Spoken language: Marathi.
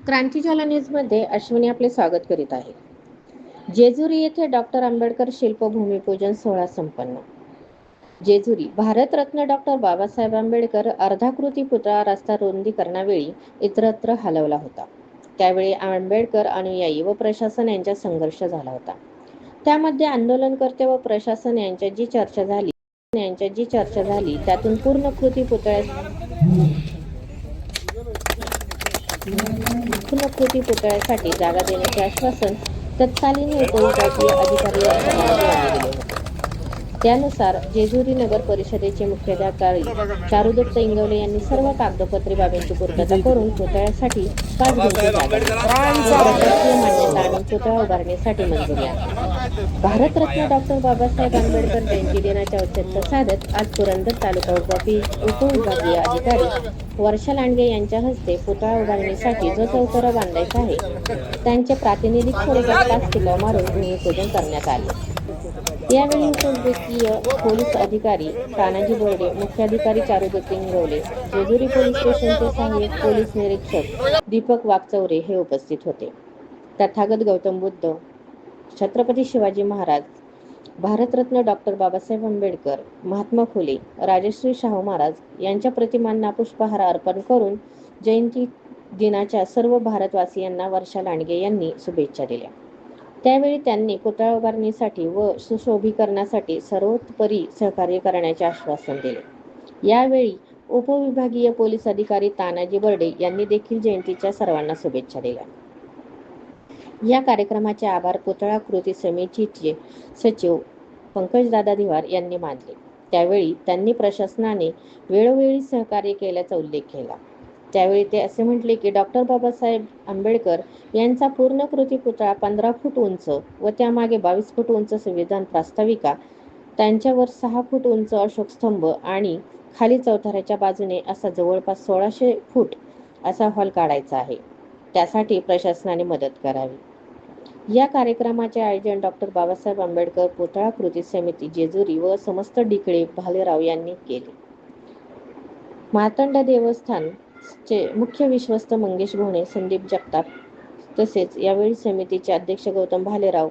क्रांतीज्वाला न्यूजमध्ये अश्विनी आपले स्वागत करीत आहे. जेजुरी येथे डॉक्टर आंबेडकर शिल्प भूमिपूजन सोहळा संपन्न. जेजुरी भारतरत्न डॉक्टर बाबासाहेब आंबेडकर अर्धाकृती पुतळा रस्ता रुंदीकरणावेळी इतरत्र हलवला होता. त्यावेळी आंबेडकर अनुयायी व प्रशासन यांच्या संघर्ष झाला होता. त्यामध्ये आंदोलनकर्ते व प्रशासन यांच्या जी चर्चा झाली यांच्या जी चर्चा झाली त्यातून पूर्ण कृती पुतळ्यास पूर्णकृती पुतळ्यासाठी जागा देण्याचे आश्वासन तत्कालीन उपविभागीय अधिकारी त्यानुसार जेजुरी नगर परिषदेचे मुख्याधिकारी चारुदत्त इंगवले यांनी सर्व कागदपत्रे बाबींची पूर्तता करून पुतळ्यासाठी पाच गुंठे जागा पुतळा उभारण्यासाठी मंजुरी आहे. भारतरत्न डॉक्टर बाबासाहेब आंबेडकर जयंती दिनाचे औचित्य साधत आज पुरंदर तालुका उपवि उपविभागीय अधिकारी वर्षा लांडगे यांच्या हस्ते पुतळा उभारणीसाठी जो चौतरा बांधायचा आहे त्यांचे प्रातिनिधिक स्वरूपात पाच किल्ला मारून भूमिपूजन करण्यात आले. यावेळी उपविभागीय पोलीस अधिकारी तानाजी बोर्डे मुख्याधिकारी चारुदत्त इंगवले जेजुरी पोलीस स्टेशनचे सहाय्यक पोलीस निरीक्षक दीपक वागचौरे हे उपस्थित होते. तथागत गौतम बुद्ध छत्रपती शिवाजी महाराज भारतरत्न डॉक्टर बाबासाहेब आंबेडकर महात्मा फुले राजश्री शाहू महाराज यांच्या प्रतिमांना पुष्पहार अर्पण करून जयंती दिनाच्या सर्व भारतवासियांना वर्षा लांडगे यांनी शुभेच्छा दिल्या. त्यावेळी त्यांनी पुतळा उभारणीसाठी व सुशोभीकरणासाठी सर्वोत्परी सहकार्य करण्याचे आश्वासन दिले. यावेळी उपविभागीय पोलीस अधिकारी तानाजी बर्डे यांनी देखील जयंतीच्या सर्वांना शुभेच्छा दिल्या. या कार्यक्रमाचे आभार पुतळा कृती समितीचे सचिव पंकजदादा धिवार यांनी मानले. त्यावेळी त्यांनी प्रशासनाने वेळोवेळी सहकार्य केल्याचा उल्लेख केला. त्यावेळी ते असे म्हटले की डॉक्टर बाबासाहेब आंबेडकर यांचा पूर्णकृती पुतळा पंधरा फूट उंच व त्यामागे बावीस फूट उंच संविधान प्रास्ताविका त्यांच्यावर सहा फूट उंच अशोक स्तंभ आणि खाली चौथऱ्याच्या बाजूने असा जवळपास सोळाशे फूट असा हॉल काढायचा आहे. त्यासाठी प्रशासनाने मदत करावी. या कार्यक्रमाचे आयोजन डॉक्टर बाबासाहेब आंबेडकर पुतळा कृती समिती जेजुरी व समस्त डिकळे भालेराव यांनी केले. मार्तंड देवस्थान चे मुख्य विश्वस्त मंगेश भोणे संदीप जगताप तसेच यावेळी समितीचे अध्यक्ष गौतम भालेराव